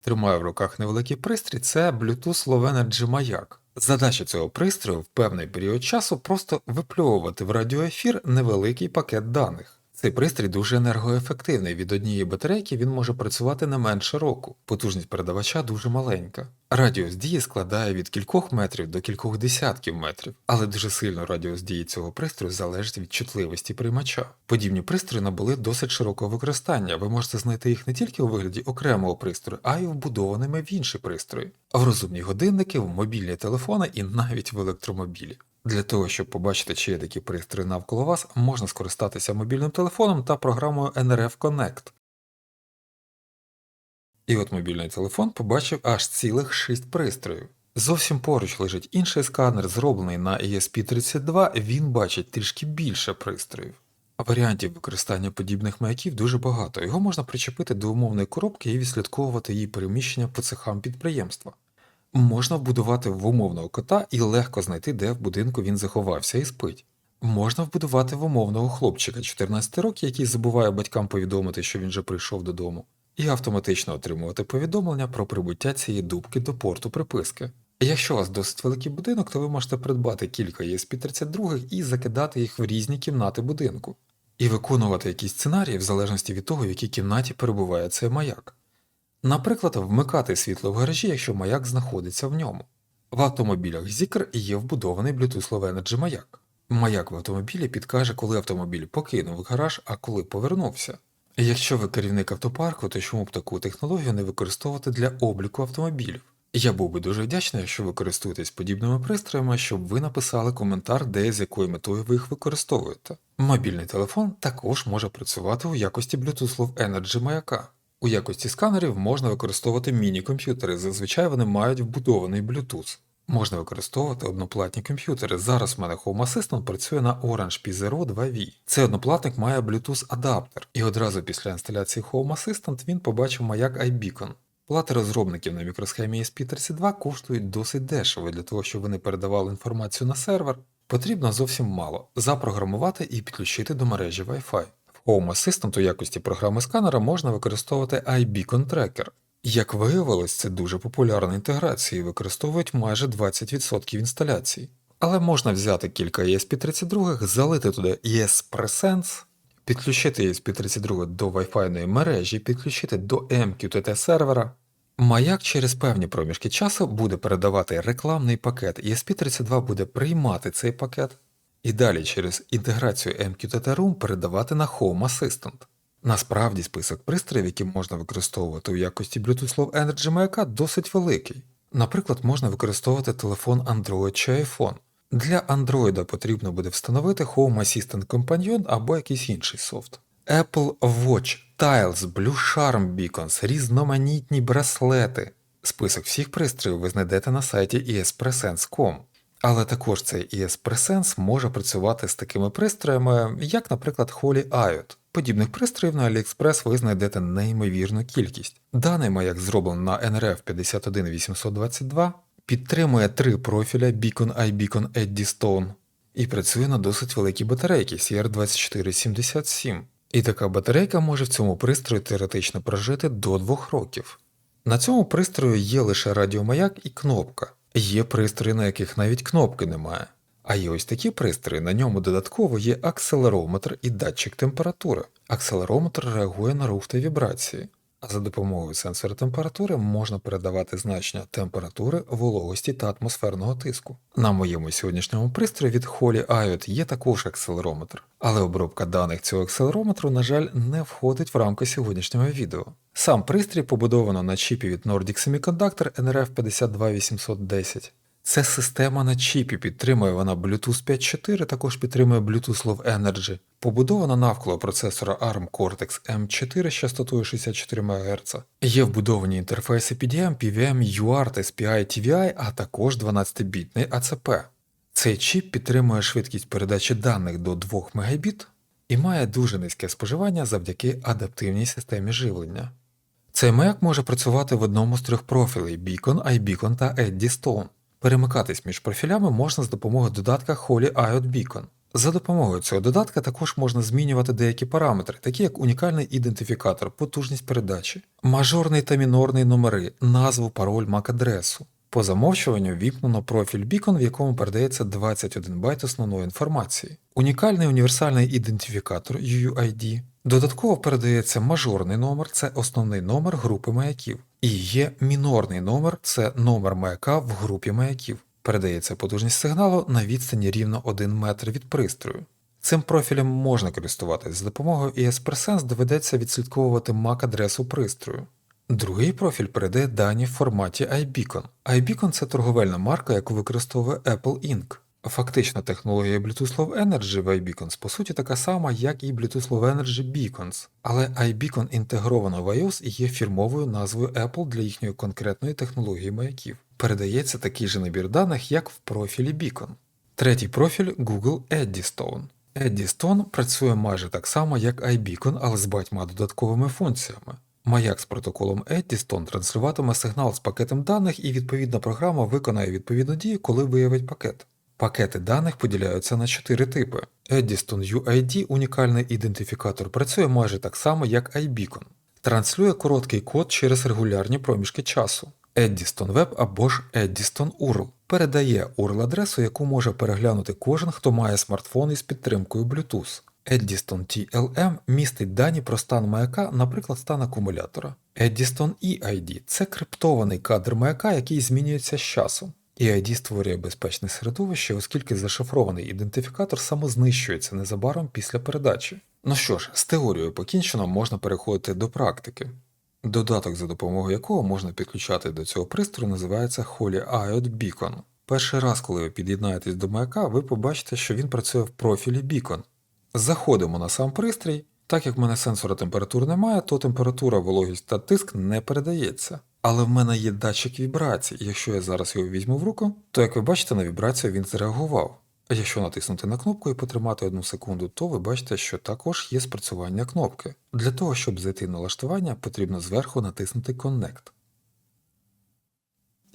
Тримаю в руках невеликий пристрій, це Bluetooth Low Energy маяк. Задача цього пристрою в певний період часу просто випльовувати в радіоефір невеликий пакет даних. Цей пристрій дуже енергоефективний. Від однієї батарейки він може працювати не менше року. Потужність передавача дуже маленька. Радіус дії складає від кількох метрів до кількох десятків метрів, але дуже сильно радіус дії цього пристрою залежить від чутливості приймача. Подібні пристрої набули досить широкого використання. Ви можете знайти їх не тільки у вигляді окремого пристрою, а й вбудованими в інші пристрої, в розумні годинники, в мобільні телефони і навіть в електромобілі. Для того, щоб побачити, чи є такі пристрої навколо вас, можна скористатися мобільним телефоном та програмою NRF Connect. І от мобільний телефон побачив аж цілих 6 пристроїв. Зовсім поруч лежить інший сканер, зроблений на ESP32, він бачить трішки більше пристроїв. Варіантів використання подібних маяків дуже багато. Його можна причепити до умовної коробки і відслідковувати її переміщення по цехам підприємства. Можна вбудувати в умовного кота і легко знайти, де в будинку він заховався і спить. Можна вбудувати в умовного хлопчика 14 років, який забуває батькам повідомити, що він вже прийшов додому, і автоматично отримувати повідомлення про прибуття цієї дубки до порту приписки. Якщо у вас досить великий будинок, то ви можете придбати кілька ESP32 і закидати їх в різні кімнати будинку, і виконувати якісь сценарії в залежності від того, в якій кімнаті перебуває цей маяк. Наприклад, вмикати світло в гаражі, якщо маяк знаходиться в ньому. В автомобілях Zikr є вбудований Bluetooth Low Energy маяк. Маяк в автомобілі підкаже, коли автомобіль покинув гараж, а коли повернувся. Якщо ви керівник автопарку, то чому б таку технологію не використовувати для обліку автомобілів? Я був би дуже вдячний, якщо ви користуєтесь подібними пристроями, щоб ви написали коментар, де з якою метою ви їх використовуєте. Мобільний телефон також може працювати у якості Bluetooth Low Energy маяка. У якості сканерів можна використовувати міні-комп'ютери, зазвичай вони мають вбудований Bluetooth. Можна використовувати одноплатні комп'ютери. Зараз в мене Home Assistant працює на Orange P0 2V. Цей одноплатник має Bluetooth адаптер, і одразу після інсталяції Home Assistant він побачив маяк iBeacon. Плати розробників на мікросхемі ESP32 коштують досить дешево для того, щоб вони передавали інформацію на сервер. Потрібно зовсім мало запрограмувати і підключити до мережі Wi-Fi. Home Assistant у якості програми сканера можна використовувати iBeacon Tracker. Як виявилось, це дуже популярна інтеграція і використовують майже 20% інсталяцій. Але можна взяти кілька ESP32, залити туди ESPResence, підключити ESP32 до Wi-Fi мережі, підключити до MQTT сервера. Маяк через певні проміжки часу буде передавати рекламний пакет, ESP32 буде приймати цей пакет, і далі через інтеграцію MQTT Room передавати на Home Assistant. Насправді список пристроїв, які можна використовувати у якості Bluetooth Low Energy маяка, досить великий. Наприклад, можна використовувати телефон Android чи iPhone. Для Android потрібно буде встановити Home Assistant Companion або якийсь інший софт. Apple Watch, Tiles, Blue Charm Beacons, різноманітні браслети. Список всіх пристроїв ви знайдете на сайті espressense.com. Але також цей ESPResence може працювати з такими пристроями, як, наприклад, Holy IOT. Подібних пристроїв на AliExpress ви знайдете неймовірну кількість. Даний маяк зроблений на NRF 51822, підтримує три профіля Beacon iBeacon Eddystone і працює на досить великій батарейці CR2477. І така батарейка може в цьому пристрої теоретично прожити до 2 років. На цьому пристрою є лише радіомаяк і кнопка. Є пристрої, на яких навіть кнопки немає. А є ось такі пристрої, на ньому додатково є акселерометр і датчик температури. Акселерометр реагує на рух та вібрації, за допомогою сенсора температури можна передавати значення температури, вологості та атмосферного тиску. На моєму сьогоднішньому пристрої від Holy IOT є також акселерометр, але обробка даних цього акселерометру, на жаль, не входить в рамки сьогоднішнього відео. Сам пристрій побудовано на чіпі від Nordic Semiconductor NRF 52810. Це система на чіпі, підтримує вона Bluetooth 5.4, також підтримує Bluetooth Low Energy. Побудована навколо процесора ARM Cortex M4 з частотою 64 МГц. Є вбудовані інтерфейси PDM, PVM, UART, SPI, TVI, а також 12-бітний ACP. Цей чіп підтримує швидкість передачі даних до 2 Мбіт і має дуже низьке споживання завдяки адаптивній системі живлення. Цей маяк може працювати в одному з трьох профілей Beacon, iBeacon та Eddystone. Перемикатись між профілями можна з допомогою додатка Holy IOT Beacon. За допомогою цього додатка також можна змінювати деякі параметри, такі як унікальний ідентифікатор, потужність передачі, мажорний та мінорний номери, назву, пароль, MAC-адресу. По замовчуванню віпнено профіль Beacon, в якому передається 21 байт основної інформації, унікальний універсальний ідентифікатор UUID. Додатково передається мажорний номер це основний номер групи маяків, і є мінорний номер це номер маяка в групі маяків. Передається потужність сигналу на відстані рівно 1 метр від пристрою. Цим профілем можна користуватись. За допомогою ESPersense доведеться відслідковувати MAC-адресу пристрою. Другий профіль передає дані в форматі iBeacon. iBeacon – це торговельна марка, яку використовує Apple Inc. Фактично, технологія Bluetooth Low Energy в iBeacons по суті така сама, як і Bluetooth Low Energy Beacons, але iBeacon інтегровано в iOS і є фірмовою назвою Apple для їхньої конкретної технології маяків. Передається такий же набір даних, як в профілі Beacon. Третій профіль Google Eddystone. Eddystone працює майже так само, як iBeacon, але з багатьма додатковими функціями. Маяк з протоколом Eddystone транслюватиме сигнал з пакетом даних, і відповідна програма виконає відповідну дію, коли виявить пакет. Пакети даних поділяються на чотири типи. Eddystone UID, унікальний ідентифікатор, працює майже так само, як iBeacon. Транслює короткий код через регулярні проміжки часу. Eddystone Web або ж Eddystone URL передає URL-адресу, яку може переглянути кожен, хто має смартфон із підтримкою Bluetooth. Eddystone TLM містить дані про стан маяка, наприклад, стан акумулятора. Eddystone EID – це криптований кадр маяка, який змінюється з часом. EID створює безпечне середовище, оскільки зашифрований ідентифікатор самознищується незабаром після передачі. Ну що ж, з теорією покінчено можна переходити до практики. Додаток, за допомогою якого можна підключати до цього пристрою, називається Holy Iod Beacon. Перший раз, коли ви під'єднаєтесь до маяка, ви побачите, що він працює в профілі Beacon. Заходимо на сам пристрій. Так як в мене сенсора температур немає, то температура, вологість та тиск не передається. Але в мене є датчик вібрацій, і якщо я зараз його візьму в руку, то як ви бачите, на вібрацію він зреагував. А якщо натиснути на кнопку і потримати одну секунду, то ви бачите, що також є спрацювання кнопки. Для того, щоб зайти в налаштування, потрібно зверху натиснути Connect.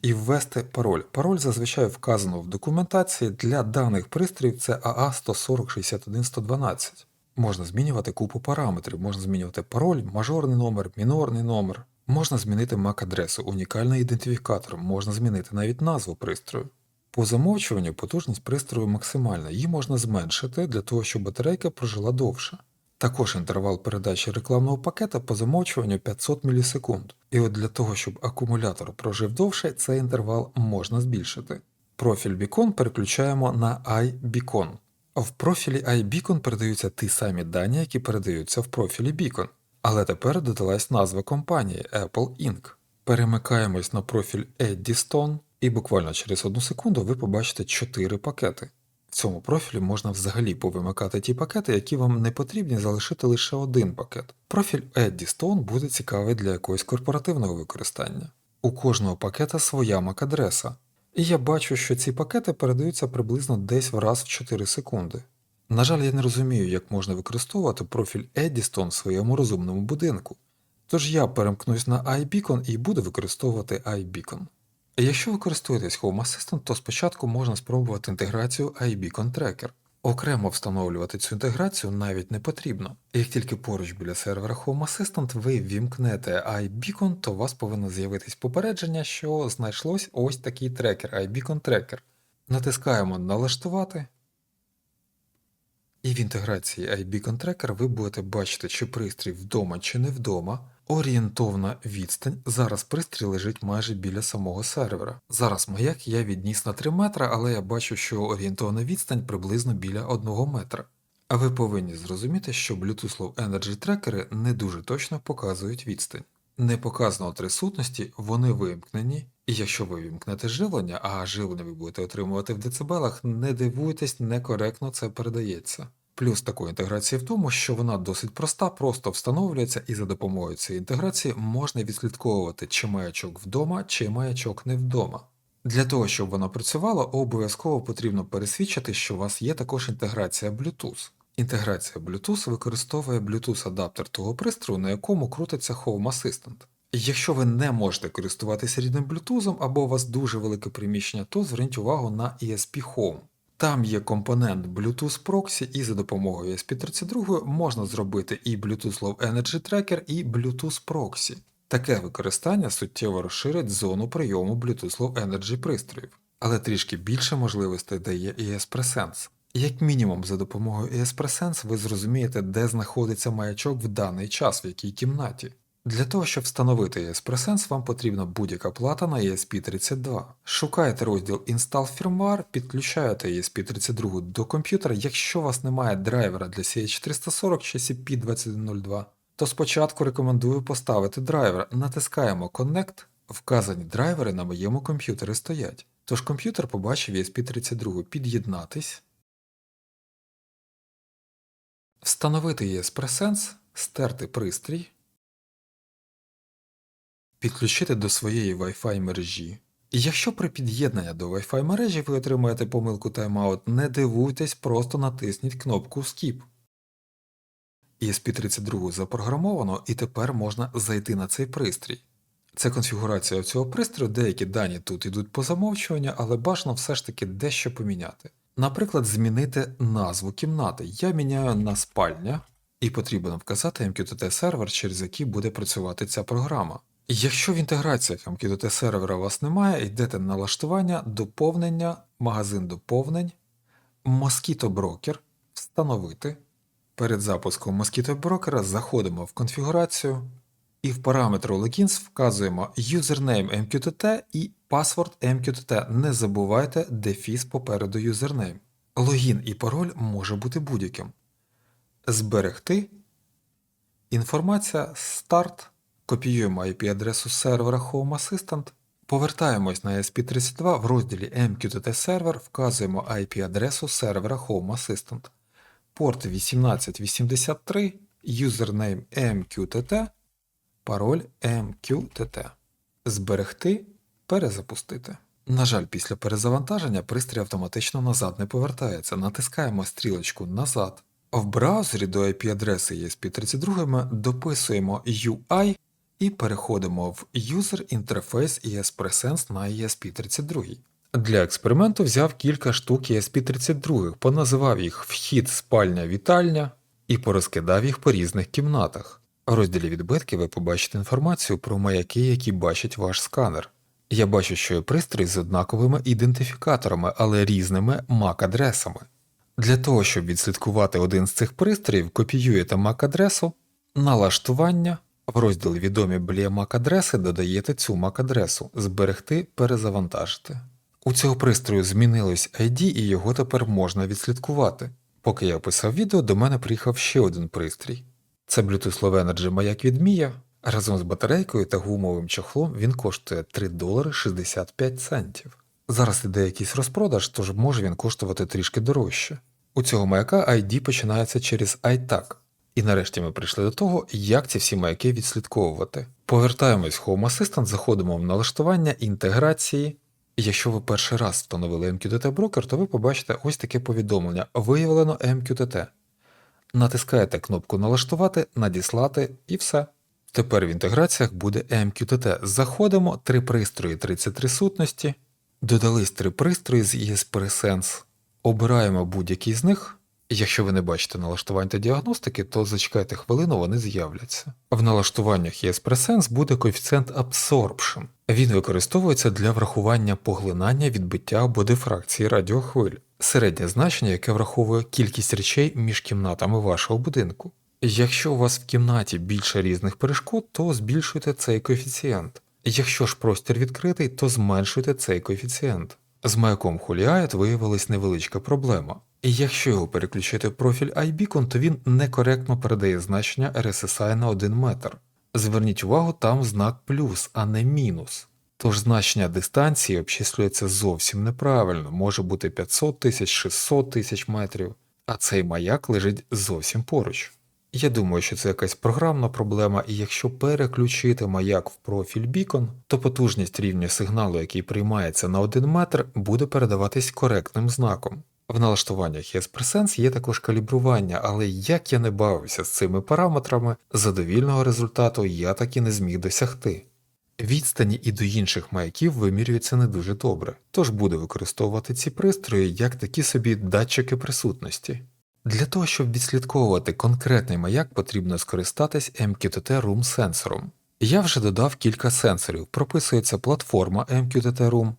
І ввести пароль. Пароль зазвичай вказано в документації для даних пристроїв це AA 140 61 112. Можна змінювати купу параметрів, можна змінювати пароль, мажорний номер, мінорний номер. Можна змінити MAC-адресу, унікальний ідентифікатор, можна змінити навіть назву пристрою. По замовчуванню потужність пристрою максимальна, її можна зменшити для того, щоб батарейка прожила довше. Також інтервал передачі рекламного пакета по замовчуванню 500 мілісекунд. І от для того, щоб акумулятор прожив довше, цей інтервал можна збільшити. Профіль Beacon переключаємо на iBeacon. В профілі iBeacon передаються ті самі дані, які передаються в профілі Beacon. Але тепер додалась назва компанії Apple Inc. Перемикаємось на профіль Eddystone, і буквально через одну секунду ви побачите 4 пакети. В цьому профілі можна взагалі повимикати ті пакети, які вам не потрібні, залишити лише один пакет. Профіль Eddystone буде цікавий для якогось корпоративного використання. У кожного пакета своя MAC-адреса. І я бачу, що ці пакети передаються приблизно десь в раз в 4 секунди. На жаль, я не розумію, як можна використовувати профіль Eddystone в своєму розумному будинку. Тож я перемкнусь на iBeacon і буду використовувати iBeacon. Якщо ви користуєтесь Home Assistant, то спочатку можна спробувати інтеграцію iBeacon Tracker. Окремо встановлювати цю інтеграцію навіть не потрібно. Як тільки поруч біля сервера Home Assistant ви вімкнете iBeacon, то у вас повинно з'явитись попередження, що знайшлось ось такий трекер iBeacon Tracker. Натискаємо Налаштувати. І в інтеграції iBeacon Tracker ви будете бачити, чи пристрій вдома чи не вдома. Орієнтовна відстань. Зараз пристрій лежить майже біля самого сервера. Зараз маяк я відніс на 3 метра, але я бачу, що орієнтовна відстань приблизно біля 1 метра. А ви повинні зрозуміти, що Bluetooth Energy трекери не дуже точно показують відстань. Не показано три сутності, вони вимкнені, і якщо ви вімкнете живлення, а живлення ви будете отримувати в децибелах, не дивуйтесь, некоректно це передається. Плюс такої інтеграції в тому, що вона досить проста, просто встановлюється, і за допомогою цієї інтеграції можна відслідковувати, чи маячок вдома, чи маячок не вдома. Для того, щоб вона працювала, обов'язково потрібно пересвідчити, що у вас є також інтеграція Bluetooth. Інтеграція Bluetooth використовує Bluetooth-адаптер того пристрою, на якому крутиться Home Assistant. Якщо ви не можете користуватися рідним Bluetooth або у вас дуже велике приміщення, то зверніть увагу на ESP Home. Там є компонент Bluetooth Proxy, і за допомогою ESP32 можна зробити і Bluetooth Low Energy Tracker, і Bluetooth Proxy. Таке використання суттєво розширить зону прийому Bluetooth Low Energy пристроїв, але трішки більше можливостей дає ESPRESense. Як мінімум, за допомогою ESPRESense ви зрозумієте, де знаходиться маячок в даний час, в якій кімнаті. Для того, щоб встановити ESPRESense, вам потрібна будь-яка плата на ESP32. Шукаєте розділ Install Firmware, підключаєте ESP32 до комп'ютера. Якщо у вас немає драйвера для CH340 чи CP2102, то спочатку рекомендую поставити драйвер. Натискаємо Connect. Вказані драйвери на моєму комп'ютері стоять. Тож комп'ютер побачив ESP32 під'єднатись, встановити ESPRESense, стерти пристрій, підключити до своєї Wi-Fi мережі. І якщо при під'єднанні до Wi-Fi мережі ви отримаєте помилку Timeout, не дивуйтесь, просто натисніть кнопку Skip. ESP32 запрограмовано і тепер можна зайти на цей пристрій. Це конфігурація цього пристрою, деякі дані тут йдуть по замовчуванню, але бажано все ж таки дещо поміняти. Наприклад, змінити назву кімнати. Я міняю на спальня, і потрібно вказати MQTT сервер, через який буде працювати ця програма. Якщо в інтеграціях MQTT сервера у вас немає, йдете на налаштування, доповнення, магазин доповнень, Mosquito Broker, встановити. Перед запуском Mosquito Broker заходимо в конфігурацію і в параметру Logins вказуємо username MQTT і password MQTT. Не забувайте дефіс попереду username. Логін і пароль може бути будь-яким. Зберегти. Інформація старт. Копіюємо IP-адресу сервера Home Assistant. Повертаємось на SP32 в розділі MQTT Server, вказуємо IP-адресу сервера Home Assistant. Порт 1883, юзернейм MQTT, пароль MQTT. Зберегти, перезапустити. На жаль, після перезавантаження пристрій автоматично назад не повертається. Натискаємо стрілочку назад. В браузері до IP-адреси ESP32 ми дописуємо UI і переходимо в User Interface ESPRESense на ESP32. Для експерименту взяв кілька штук ESP32, поназивав їх вхід, спальня, вітальня і порозкидав їх по різних кімнатах. В розділі відбитки ви побачите інформацію про маяки, які бачить ваш сканер. Я бачу, що є пристрій з однаковими ідентифікаторами, але різними MAC-адресами. Для того, щоб відслідкувати один з цих пристроїв, копіюєте MAC-адресу, налаштування, в розділі відомі біля MAC-адреси додаєте цю MAC-адресу, зберегти, перезавантажити. У цього пристрою змінилось ID і його тепер можна відслідкувати. Поки я писав відео, до мене приїхав ще один пристрій. Це Bluetooth Low Energy маяк від Mia. Разом з батарейкою та гумовим чохлом він коштує 3 долари 65 центів. Зараз іде якийсь розпродаж, тож може він коштувати трішки дорожче. У цього маяка ID починається через iTag. І нарешті ми прийшли до того, як ці всі маяки відслідковувати. Повертаємось в Home Assistant, заходимо в налаштування інтеграції. Якщо ви перший раз встановили MQTT брокер, то ви побачите ось таке повідомлення: виявлено MQTT. Натискаєте кнопку Налаштувати, надіслати і все. Тепер в інтеграціях буде MQTT. Заходимо, три пристрої 33 сутності. Додались три пристрої з ESPRESense. Обираємо будь-який з них. Якщо ви не бачите налаштувань та діагностики, то зачекайте хвилину, вони з'являться. В налаштуваннях ESPRESense буде коефіцієнт Absorption. Він використовується для врахування поглинання, відбиття або дифракції радіохвиль, середнє значення, яке враховує кількість речей між кімнатами вашого будинку. Якщо у вас в кімнаті більше різних перешкод, то збільшуйте цей коефіцієнт. Якщо ж простір відкритий, то зменшуйте цей коефіцієнт. З маяком Juliet виявилась невеличка проблема. Якщо його переключити в профіль iBeacon, то він некоректно передає значення RSSI на 1 метр. Зверніть увагу, там знак плюс, а не мінус. Тож значення дистанції обчислюється зовсім неправильно, може бути 500 тисяч 600 тисяч метрів, а цей маяк лежить зовсім поруч. Я думаю, що це якась програмна проблема, і якщо переключити маяк в профіль Beacon, то потужність рівня сигналу, який приймається на 1 метр, буде передаватись коректним знаком. В налаштуваннях ESPRESense є також калібрування, але як я не бавився з цими параметрами, задовільного результату я так і не зміг досягти. Відстані і до інших маяків вимірюються не дуже добре, тож буду використовувати ці пристрої як такі собі датчики присутності. Для того, щоб відслідковувати конкретний маяк, потрібно скористатись MQTT Room сенсором. Я вже додав кілька сенсорів, прописується платформа MQTT Room,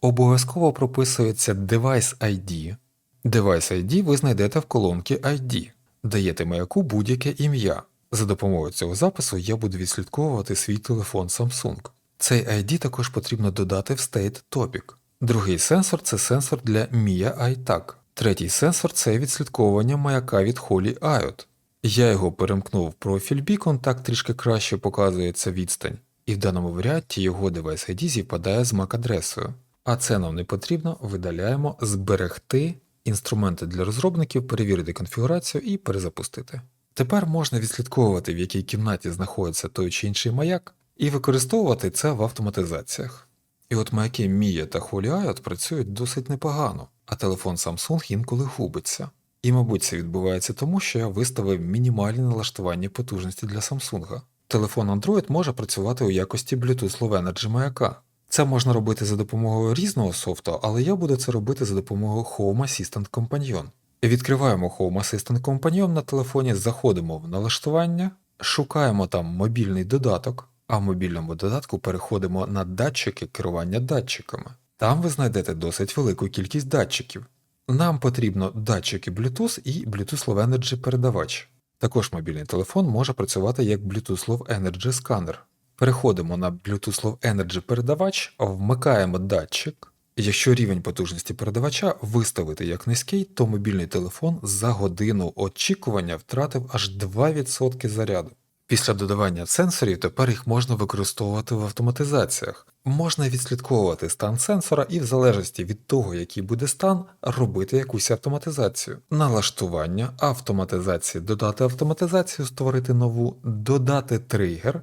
обов'язково прописується Device ID. Device ID ви знайдете в колонці ID, даєте маяку будь-яке ім'я. За допомогою цього запису я буду відслідковувати свій телефон Samsung. Цей ID також потрібно додати в State Topic. Другий сенсор це сенсор для Mia iTag. Третій сенсор це відслідковування маяка від Holy IOT. Я його перемкнув в профіль Beacon, так трішки краще показується відстань, і в даному варіанті його девайс ID зіпадає з MAC-адресою. А це нам не потрібно, видаляємо зберегти інструменти для розробників, перевірити конфігурацію і перезапустити. Тепер можна відслідковувати, в якій кімнаті знаходиться той чи інший маяк, і використовувати це в автоматизаціях. І от маяки Mia та Holy IOT працюють досить непогано, а телефон Samsung інколи губиться. І, мабуть, це відбувається тому, що я виставив мінімальні налаштування потужності для Samsung. Телефон Android може працювати у якості Bluetooth Low Energy маяка. Це можна робити за допомогою різного софту, але я буду це робити за допомогою Home Assistant Companion. Відкриваємо Home Assistant Companion на телефоні, заходимо в налаштування, шукаємо там мобільний додаток, а в мобільному додатку переходимо на датчики керування датчиками. Там ви знайдете досить велику кількість датчиків. Нам потрібно датчики Bluetooth і Bluetooth Low Energy передавач. Також мобільний телефон може працювати як Bluetooth Low Energy сканер. Переходимо на Bluetooth Low Energy передавач, вмикаємо датчик. Якщо рівень потужності передавача виставити як низький, то мобільний телефон за годину очікування втратив аж 2% заряду. Після додавання сенсорів тепер їх можна використовувати в автоматизаціях. Можна відслідковувати стан сенсора і в залежності від того, який буде стан, робити якусь автоматизацію. Налаштування автоматизації, додати автоматизацію, створити нову, додати тригер,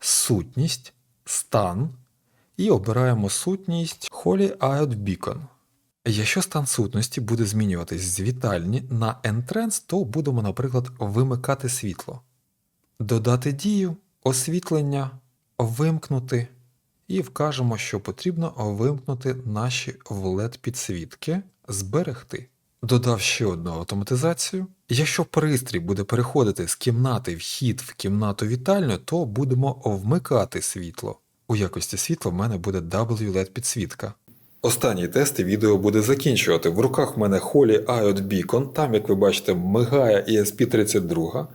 сутність, стан і обираємо сутність Holy IOT Beacon. Якщо стан сутності буде змінюватись з вітальні на Entrance, то будемо, наприклад, вимикати світло, додати дію, освітлення, вимкнути і вкажемо, що потрібно вимкнути наші LED підсвітки, зберегти. Додав ще одну автоматизацію. Якщо пристрій буде переходити з кімнати вхід в кімнату вітальню, то будемо вмикати світло. У якості світла в мене буде WLED підсвітка. Останній тест і відео буде закінчувати. В руках в мене Holy IOT Beacon, там, як ви бачите, мигає ESP32.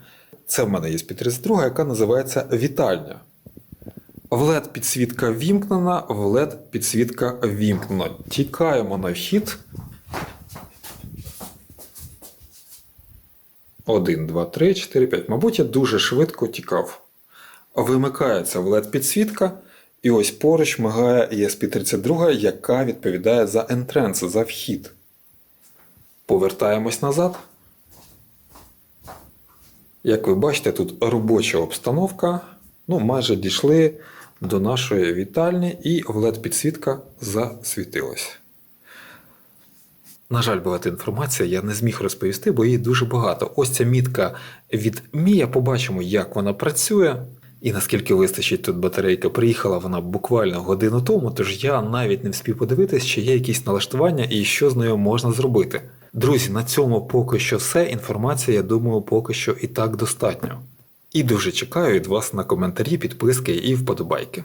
Це в мене ESP32, яка називається Вітальня. В LED підсвітка вімкнена, в LED підсвітка вімкнена. Тікаємо на вхід. 1, 2, 3, 4, 5. Мабуть, я дуже швидко тікав. Вимикається LED підсвітка, і ось поруч мигає ESP32, яка відповідає за entrance, за вхід. Повертаємось назад. Як ви бачите, тут робоча обстановка. Ну, майже дійшли до нашої вітальні, і в LED підсвітка засвітилась. На жаль, багато інформації я не зміг розповісти, бо її дуже багато. Ось ця мітка від Мія, побачимо, як вона працює. І наскільки вистачить тут батарейка, приїхала вона буквально годину тому, тож я навіть не вспів подивитись, чи є якісь налаштування і що з нею можна зробити. Друзі, на цьому поки що все. Інформація, я думаю, поки що і так достатньо. І дуже чекаю від вас на коментарі, підписки і вподобайки.